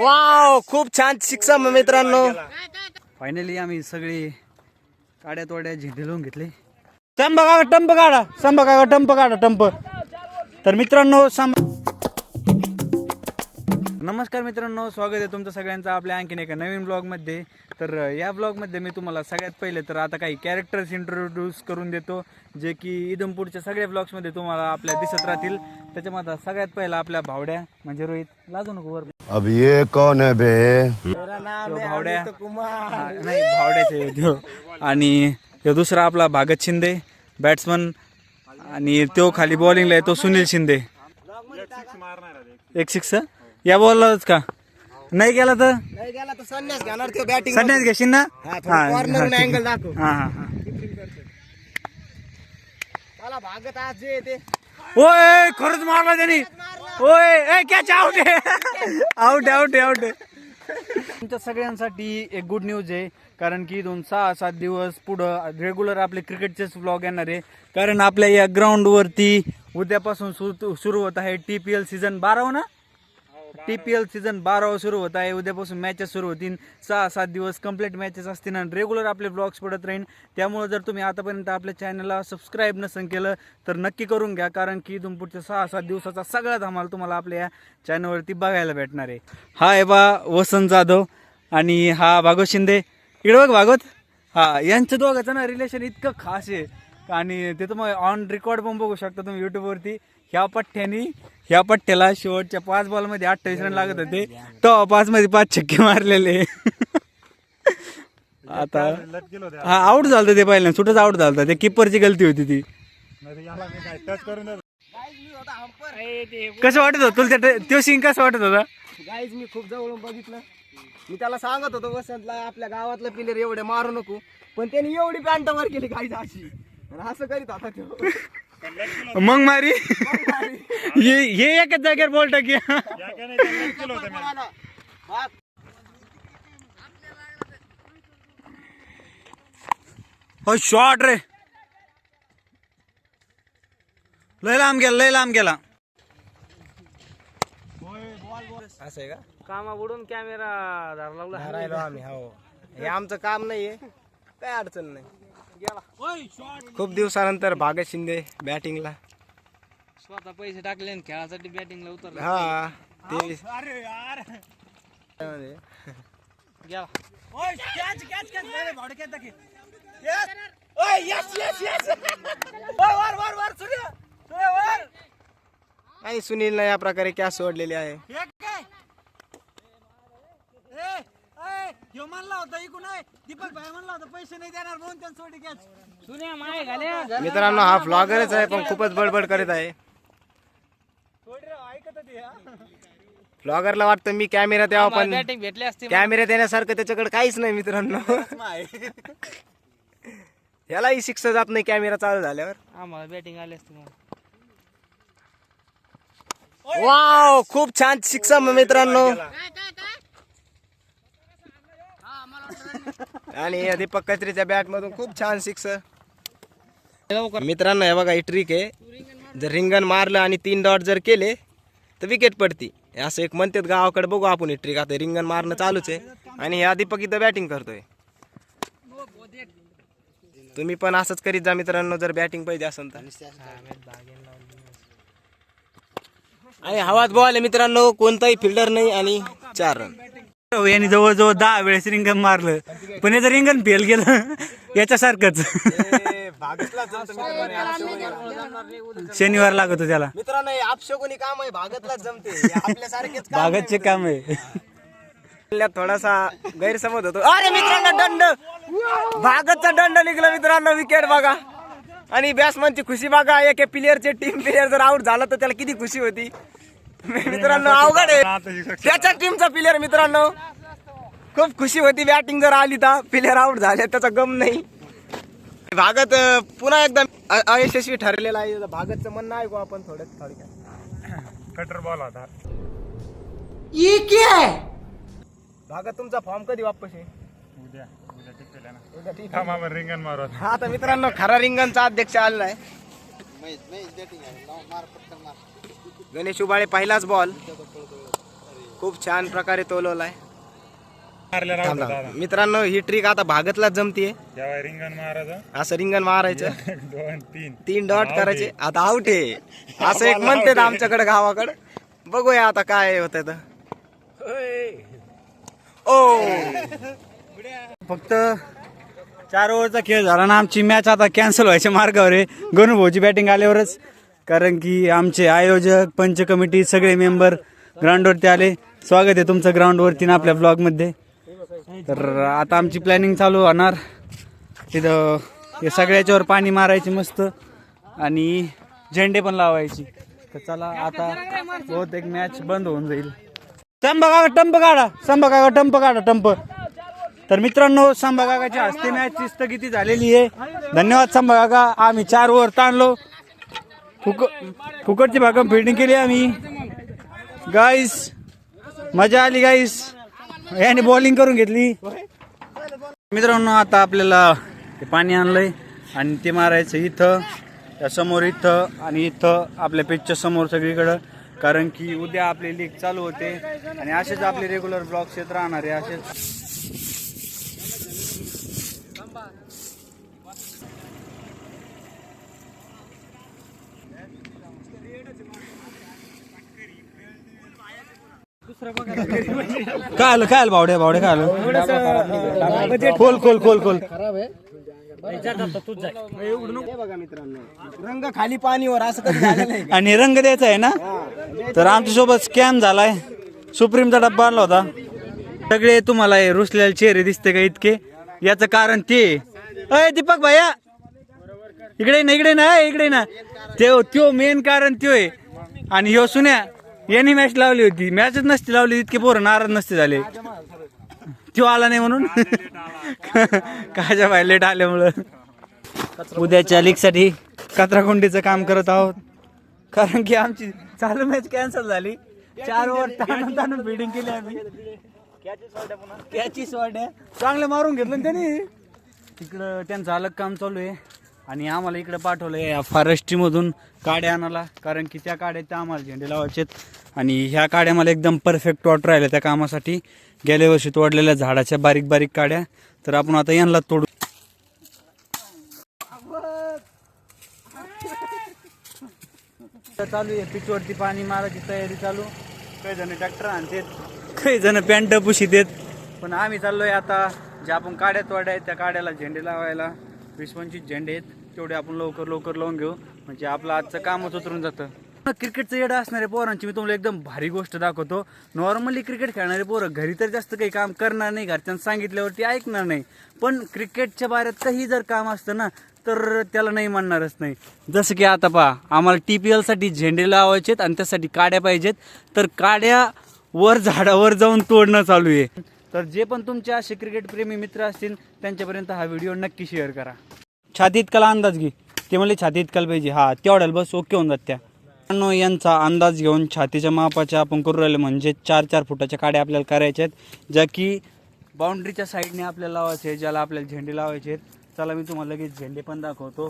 Wow खूप छान शिक्षा मित्रांनो. फायनली आम्ही सगळी काड्या तोड्या झेंडे लावून घेतले. टंप काढा टंप काढा. संप काढा टंप काढा टंप. तर मित्रांनो सम नमस्कार मित्रांनो स्वागत आहे तुमचं सगळ्यांचं आपल्या आणखीन एका नवीन ब्लॉगमध्ये तर या ब्लॉगमध्ये मी तुम्हाला सगळ्यात पहिले तर आता काही कॅरेक्टर्स इंट्रोड्यूस करून देतो जे की इदमपूरच्या सगळ्या ब्लॉग्समध्ये तुम्हाला आपल्या दिसत राहतील. त्याच्यामध्ये सगळ्यात पहिला आपल्या भावड्या म्हणजे रोहित. लाजू नको वर. अब ये कौन है बे? भावड्या। हा, नाही भावड्याचे त्यो आणि तो दुसरा आपला भागत शिंदे बॅट्समन आणि तो खाली बॉलिंगला आहे तो सुनील शिंदे. एक सिक्स या बॉललाच का? नाही गेला तर? नाही गेला तर संन्यास घेणार तो बॅटिंग संन्यास घेशील ना? हा, हा, हा, आहे. दाखव. हा हा हा. भागत आज जे ते. ओय खरंच मारला त्यांनी. ओय ए कॅच आउट आहे. आउट आउट आउट तुमच्या सगळ्यांसाठी एक गुड न्यूज आहे. कारण की दोन सहा सात दिवस पुढं रेग्युलर आपले क्रिकेटचेच व्लॉग येणार आहे. कारण आपल्या या ग्राउंडवरती उद्यापासून सुरू सुरू होत आहे टी पी एल सीझन बारावं ना? टी पी एल सीझन बारावा सुरू होत आहे. उद्यापासून मॅचेस सुरू होतील. सहा सात दिवस कंप्लीट मॅचेस असतील आणि रेग्युलर आपले ब्लॉग्स पडत राहील त्यामुळे जर तुम्ही आतापर्यंत आपल्या चॅनलला सबस्क्राईब नसेल केलं तर नक्की करून घ्या कारण की इथून पुढच्या सहा सात दिवसाचा सगळा धमाल तुम्हाला आपल्या या चॅनलवरती बघायला भेटणार आहे. हा आहे बा वसंत जाधव आणि हा भागवत शिंदे. इकडे बघ भागवत. हा यांचं दोघांचं ना रिलेशन इतकं खास आहे. आणि ते तुम्ही ऑन रेकॉर्ड पण बघू शकता तुम्ही युट्यूबवरती ह्या पठ्ठ्यानी ह्या पठ्ठ्याला शेवटच्या पाच बॉलमध्ये अठ्ठावीस रन लागत होते. तो पाच मध्ये पाच छक्के मारलेले. आता हा आउट झालं ते पहिल्या सुटच आउट झालं ते किपरची गलती होती ती. कसं वाटत होतं? तुला त्या- त्यो सिंग कसं वाटत होता? गाईज मी खूप जवळून बघितलं. मी त्याला सांगत होतो वसंतला आपल्या गावातलं प्लेअर एवढे मारू नको. पण त्यांनी एवढी पॅन्ट वर केली गाईज अशी. आणि असं करीत होता तो. मग मारी. हे हे एकच जागेवर बोल टाकी हो शॉट रे. लय लांब गेला लय लांब गेला. असं आहे का? कामा बुडून कॅमेरा धरला लावला राहिलो आम्ही हो. हे आमचं काम नाहीये. काय अडचण नाही. खूप दिवसानंतर भागत शिंदे बॅटिंगला स्वतः पैसे टाकले आणि खेळासाठी बॅटिंगला उतरला. हा ते आणि सुनीलनं या प्रकारे कॅच सोडलेली आहे. म्हणला होता इकून दीपक भाई म्हणला होता पैसे नाही देणार म्हणून त्यांनी सोडी कॅच सुन्या माय घाल्या मित्रांनो हा व्लॉगरच आहे पण खूपच बडबड करत आहे व्लॉगरला वाटतं मी कॅमेरा तेव्हा पण बॅटिंग भेटली असती कॅमेऱ्यात येण्यासारखं त्याच्याकडे काहीच नाही मित्रांनो यालाही शिक्षा जात नाही कॅमेरा चालू झाल्यावर आम्हाला बॅटिंग आली असती मग वाव खूप छान शिक्षा मित्रांनो आणि या दीपक कचरीच्या बॅट मधून खूप छान सिक्स मित्रांनो हे बघा ही ट्रिक आहे. जर रिंगण मारलं आणि तीन डॉट जर केले तर विकेट पडती. असं एक म्हणतात गावाकडे बघू आपण ही ट्रिक आता रिंगण मारणं चालूच आहे. आणि ह्या दीपक इथं बॅटिंग करतोय. तुम्ही पण असंच करीत जा मित्रांनो जर बॅटिंग पाहिजे असेल तर. आणि हवात बॉल आहे मित्रांनो कोणताही फिल्डर नाही आणि चार रन यांनी जवळजवळ दहा वेळेस रिंगण मारलं. पण याचं रिंगण फेल गेलं याच्यासारखंच. शनिवार लागत होता त्याला. मित्रांनो काम आहे जमते. आपल्यासारखेच काम आहे. थोडासा गैरसमज होतो. अरे मित्रांनो दंड! भागतचा दंड निघला मित्रांनो विकेट बघा. आणि बॅट्समनची खुशी बघा. एक प्लेअरचे टीम प्लेअर जर आउट झाला तर त्याला किती खुशी होती. मित्रांनो अवघड आहे. त्याच्या टीमचा प्लेअर मित्रांनो खूप खुशी होती बॅटिंग जर आली तर. प्लेअर आउट झाले त्याचा गम नाही. भागत पुन्हा एकदा अ- अयशस्वी ठरलेला आहे. भागतचं म्हणणं ऐकू आपण थोडं थोडक्यात. कटर बॉल होता भागत तुमचा फॉर्म कधी वापस आहे उद्या उद्या टिकलेला ना. उद्या ठीक आपण रिंगण मारू हा आता मित्रांनो खरा रिंगणचा अध्यक्ष आलेला आहे. गणेश उबाळे पहिलाच बॉल खूप छान प्रकारे तोलवलाय. थांब. मित्रांनो ही ट्रिक आता भागतला जमतीये. रिंगण मारायचं. असं रिंगण मारायचं. दोन तीन. तीन डॉट करायचे. आता आउट आहे. असं एक म्हणतात आमच्याकडे गावाकडे. बघूया आता काय होत ओ! फक्त चार ओव्हरचा खेळ झाला ना. आमची मॅच आता कॅन्सल व्हायच्या मार्गावर आहे. गणुभाऊची बॅटिंग आल्यावरच. कारण की आमचे आयोजक पंच कमिटी सगळे मेंबर ग्राउंडवरती आले. स्वागत आहे तुमचं ग्राउंडवरती ना आपल्या ब्लॉगमध्ये तर आता आमची प्लॅनिंग चालू होणार. तिथं हे सगळ्याच्यावर पाणी मारायचे मस्त आणि झेंडे पण लावायची. तर चला आता बहुतेक मॅच बंद होऊन जाईल. टंप काका टंप काढा. संभा काका टंप काढा टंप. तर मित्रांनो संभा काकाच्या हस्ते मॅच स्थगिती झालेली आहे. धन्यवाद संभा काका आम्ही चार ओव्हर ताणलो. फुक फुकटची भागम फिल्डिंग केली आम्ही. गाईस मजा आली गाईस याने बॉलिंग करून घेतली. मित्रांनो आता आपल्याला ते पाणी आणलंय आणि ते मारायचं इथं त्या समोर इथं आणि इथं आपल्या पेजच्या समोर सगळीकडं. कारण की उद्या आपली लीग चालू होते आणि असेच आपले रेग्युलर ब्लॉग येत राहणार आहे असेच. काय आलं? काय आलं बावड्या बावड्या काय आलं? खोल खोल खोल खोल. बघा मित्रांनो. रंग खाली पाणीवर असं कधी झालं नाही आणि रंग द्यायचा आहे ना? तर आमच्यासोबत स्कॅम झालाय. सुप्रीमचा डब्बा आणला होता. सगळे तुम्हाला हे रुसलेले चेहरे दिसते का इतके? याचं कारण ते. अय दीपक भैया इकडे ना इकडे ना इकडे ना. त्यो त्यो मेन कारण त्यो आहे. आणि ह्यो सुन्या. यांनी मॅच लावली होती. मॅचच नसती लावली इतके पोरं नाराज नसते झाले. तो आला नाही म्हणून. काजा बाय लेट आल्यामुळं. उद्याच्या लीगसाठी कचराकुंडीचं काम करत आहोत. कारण की आमची चालू मॅच कॅन्सल झाली. चार ओव्हर ताणून ताणून बिल्डिंग केली आम्ही. कॅचीस वाट्या चांगलं मारून घेतलं त्यांनी. तिकडं त्यांचं अलग काम चालू आहे. आणि आम्हाला इकडे पाठवलं आहे फॉरेस्ट्रीमधून काड्या आणायला. कारण की त्या काड्या त्या आम्हाला झेंडे लावायचे आणि ह्या काड्या मला एकदम परफेक्ट वाटू राहिल्या त्या कामासाठी. गेल्या वर्षी तोडलेल्या झाडाच्या बारीक बारीक काड्या. तर आपण आता यांना तोडू. चालू आहे. पिचवरती पाणी मारायची तयारी चालू. काही जण ट्रॅक्टर आणतात. काही जण पॅन्ट देत पण आम्ही चाललोय आता. जे आपण काड्या तोड्या आहेत त्या काड्याला झेंडे लावायला. वीस पंचवीस झेंडे आहेत. तेवढे आपण लवकर लवकर लावून घेऊ. म्हणजे आपलं आजचं कामच उतरून जातं. क्रिकेटचं येडं असणारे पोरांची मी तुम्हाला एकदम भारी गोष्ट दाखवतो. नॉर्मली क्रिकेट खेळणारे पोरं घरी तर जास्त काही काम करणार नाही घरच्यांना सांगितल्यावरती ऐकणार नाही. पण क्रिकेटच्या बाहेर काही जर काम असतं ना तर त्याला नाही म्हणणारच नाही. जसं की आता पहा आम्हाला टी पी एलसाठी झेंडे लावायचेत आणि त्यासाठी काड्या पाहिजेत. तर काड्या वर झाडावर जाऊन तोडणं चालू आहे. तर जे पण तुमचे असे क्रिकेटप्रेमी मित्र असतील त्यांच्यापर्यंत हा व्हिडिओ नक्की शेअर करा. छातीत कला अंदाज घे. ते म्हणले छातीत कल पाहिजे. हा तेवढ्याला बस ओके होऊन जात त्या. मित्रांनो, यांचा अंदाज घेऊन छातीच्या मापाच्या आपण करू राहिले म्हणजे चार चार फुटाच्या काड्या आपल्याला करायच्या आहेत ज्या की बाउंड्रीच्या साईडने आपल्याला लावायचे आहेत ज्याला आपल्याला झेंडे लावायचे आहेत. चला मी तुम्हाला लगेच झेंडे पण दाखवतो.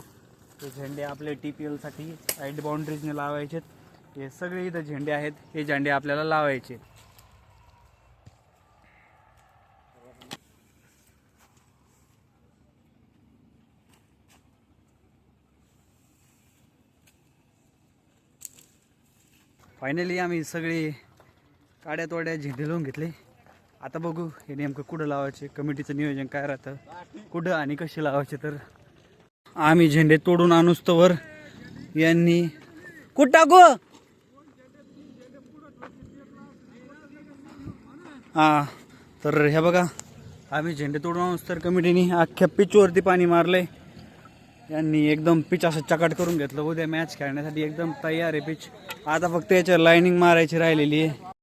ते झेंडे आपले टी पी एलसाठी साईड बाउंड्रीजने लावायचे आहेत हे सगळे इथं झेंडे आहेत. हे झेंडे आपल्याला लावायचे फायनली आम्ही सगळे काड्या तोड्या झेंडे लावून घेतले. आता बघू हे नेमकं कुठं लावायचे कमिटीचं नियोजन काय राहतं कुठं आणि कसे लावायचे तर. आम्ही झेंडे तोडून आणूस्तोवर यांनी कुठं टाकू? हा तर हे बघा. आम्ही झेंडे तोडून आणूस तर कमिटीने अख्ख्या पिचवरती पाणी मारलंय. यांनी एकदम पिच असं चकाट करून घेतलं. उद्या मॅच खेळण्यासाठी एकदम तयार आहे पिच आता फक्त याच्यावर लाईनिंग मारायची राहिलेली आहे.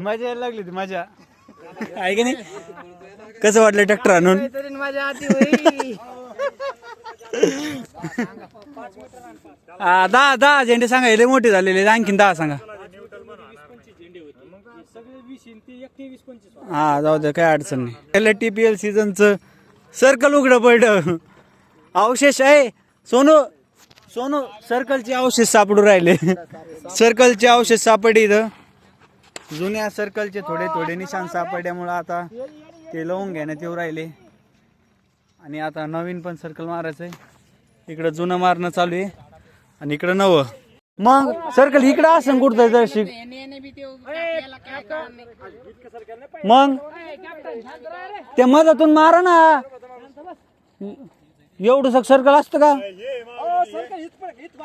मजा यायला लागली ती मजा. आहे की नाही? कसं वाटलं ट्रॅक्टर आणून? हा, दहा दहा झेंडे सांगा हे मोठे झालेले आणखीन दहा सांगा. हा जाऊ दे काय अडचण नाही. पहिल्या टी पी एल सीझनचं सर्कल उघडं पडलं. अवशेष आहे सोनू सोनू सर्कलचे अवशेष सापडू राहिले. सर्कलचे अवशेष सापडे इथं. जुन्या सर्कलचे थोडे थोडे निशाण सापडल्यामुळं आता ते लावून घेण्यात येऊ राहिले. आणि आता नवीन पण सर्कल मारायचं आहे इकडं जुनं मारणं चालू आहे. आणि इकडं नवं. मग सर्कल इकडं असं कुठं जर मग? त्या मधातून मारा ना. एवढं सर्कल असतं का?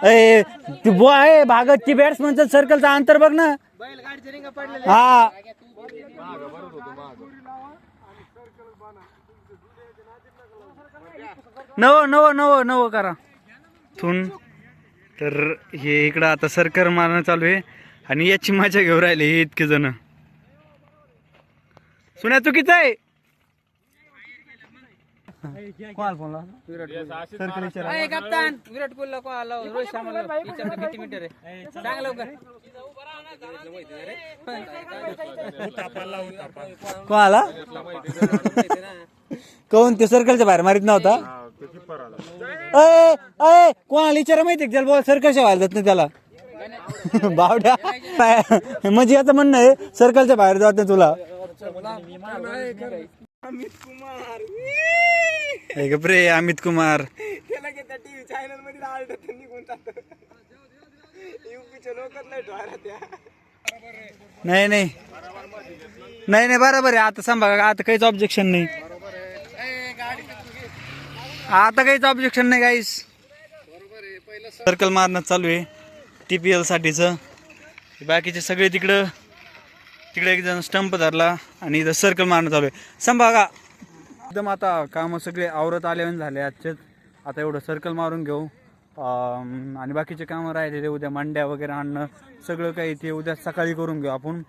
ए, ती बो आहे भागत ती बॅट्समनचं सर्कलचा अंतर बघ ना. हा. नव नव नव नव करा. थून. तर हे इकडं आता सरकार मारणं चालू आहे. आणि याची मजा घेऊ राहिले हे इतके जण. सुन्या चुकीचं आहे? कोणाला फोन लावला? सर्कल विचारा. अरे कप्तान विराट कोहलीला कॉल आला रोहित शर्माला विचारतो किती मीटर आहे? सांग लवकर. कोणाला? कोण? ते सर्कलच्या बाहेर मारित नव्हता? अय अय कोणाला विचारा माहिती त्याला बोल सर्कलच्या बाहेर जात नाही त्याला? बावड्या. म्हणजे याचं म्हणणं आहे सर्कलच्या बाहेर जात नाही तुला. हे गप रे अमित कुमार. त्याला टीव्ही चॅनलमध्ये आलत निघून जात. युपीचे लोकच लय ढोरा त्या नाही नाही. नाही नाही बरोबर आहे. आता सांभाळ आता काहीच ऑब्जेक्शन नाही. आता काहीच ऑब्जेक्शन नाही गाईस सर्कल मारणं चालू आहे. टी पी एल साठीच. बाकीचे सगळे तिकडं तिकडे एक जण स्टंप धरला आणि इथं सर्कल मारणं चालू आहे. सांभाळा एकदम आता कामं सगळे आवरत आले झाले आजचेच. आता एवढं सर्कल मारून घेऊ. आणि बाकीचे कामं राहिलेले उद्या मांड्या वगैरे आणणं. सगळं काही ते उद्या सकाळी करून घेऊ आपण.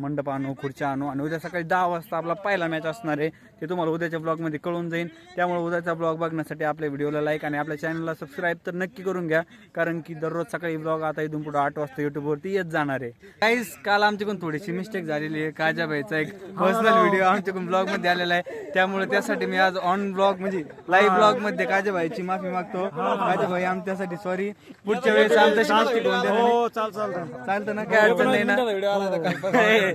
मंडप आणू खुर्च्या आणू. आणि उद्या सकाळी दहा वाजता आपला पहिला मॅच असणार आहे. ते तुम्हाला उद्याच्या ब्लॉगमध्ये कळून जाईल. त्यामुळे उद्याचा ब्लॉग बघण्यासाठी आपल्या व्हिडिओला लाईक आणि आपल्या चॅनलला सबस्क्राईब तर नक्की करून घ्या. कारण की दररोज सकाळी ब्लॉग आता इथून पुढे आठ वाजता युट्यूबवरती येत जाणार आहे. काहीच काल आमच्याकडून थोडीशी मिस्टेक झालेली आहे. काजाबाईचा एक पर्सनल व्हिडिओ आमच्याकडून ब्लॉगमध्ये आलेला आहे. त्यामुळे त्यासाठी मी आज ऑन ब्लॉग म्हणजे लाईव्ह ब्लॉगमध्ये काजाबाईची माफी मागतो. काजाबाई आमच्यासाठी सॉरी पुढच्या वेळेस आमच्याशी मिस्टेक होऊन देणार नाही. चालतं ना? काय अडचण नाही ना?